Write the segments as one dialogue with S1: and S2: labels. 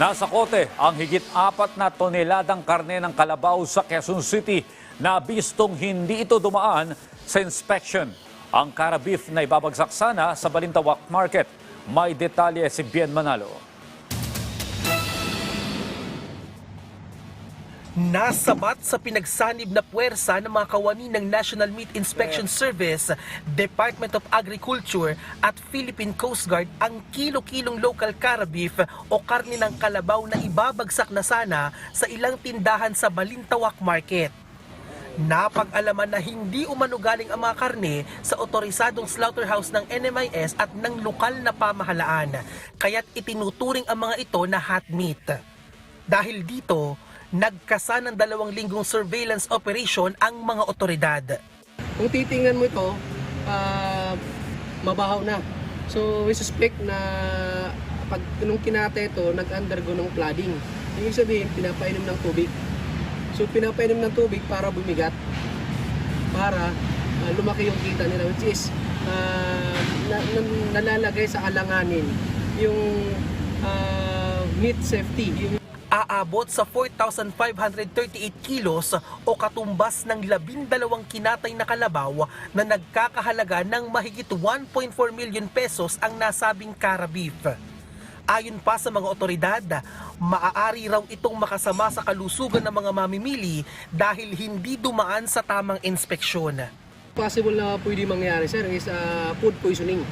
S1: Nasa kote ang higit apat na toneladang karne ng kalabaw sa Quezon City na bistong hindi ito dumaan sa inspection. Ang cara beef na ibabagsak sana sa Balintawak Market. May detalye si Bien Manalo.
S2: Nasabat sa pinagsanib na puwersa ng mga kawani ng National Meat Inspection Service, Department of Agriculture at Philippine Coast Guard ang kilo-kilong local cara beef o karne ng kalabaw na ibabagsak na sana sa ilang tindahan sa Balintawak Market. Napag-alaman na hindi umanugaling ang mga karne sa otorisadong slaughterhouse ng NMIS at ng lokal na pamahalaan, kaya't itinuturing ang mga ito na hot meat. Dahil dito, nagkasa ng dalawang linggong surveillance operation ang mga otoridad.
S3: Kung titingnan mo ito, ah, mabahaw na. So, we suspect na pag nung kinate ito, nag-undergo ng flooding. Ibig sabihin, pinapainom ng tubig. So, pinapainom ng tubig para bumigat. Para ah, lumaki yung kita nila, which is ah, na, na- nalalagay sa alanganin yung ah, meat safety.
S2: Aabot sa 4,538 kilos o katumbas ng 12 kinatay na kalabaw na nagkakahalaga ng mahigit 1.4 million pesos ang nasabing cara beef. Ayon pa sa mga otoridad, maaari raw itong makasama sa kalusugan ng mga mamimili dahil hindi dumaan sa tamang inspeksyon.
S3: possible na pwede mangyari sir is uh, food poisoning.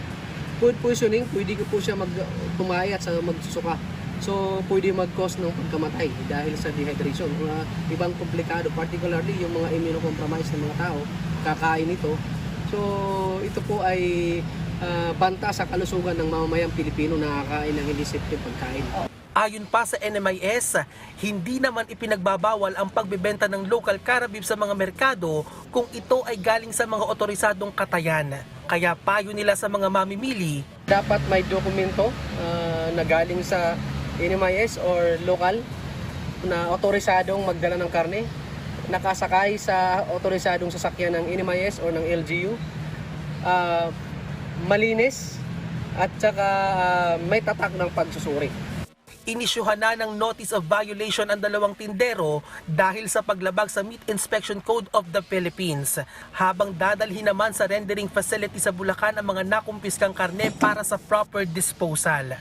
S3: Food poisoning, pwede ko po siya mag tumayat sa magsusuka. So, pwede mag-cause ng pagkamatay dahil sa dehydration. Mga ibang komplikado, particularly yung mga immunocompromised na mga tao, kakain ito. So, ito po ay uh, banta sa kalusugan ng mamamayang Pilipino na kakain ng hindi safe pagkain.
S2: Ayon pa sa NMIS, hindi naman ipinagbabawal ang pagbebenta ng local cara beef sa mga merkado kung ito ay galing sa mga otorisadong katayan. Kaya payo nila sa mga mamimili,
S3: dapat may dokumento ah, na galing sa NMIS or local na otorisadong magdala ng karne nakasakay sa otorisadong sasakyan ng NMIS or ng LGU Ah, malinis at saka ah, may tatak ng pagsusuri
S2: inisyuhan na ng notice of violation ang dalawang tindero dahil sa paglabag sa Meat Inspection Code of the Philippines. Habang dadalhin naman sa rendering facility sa Bulacan ang mga nakumpiskang karne para sa proper disposal.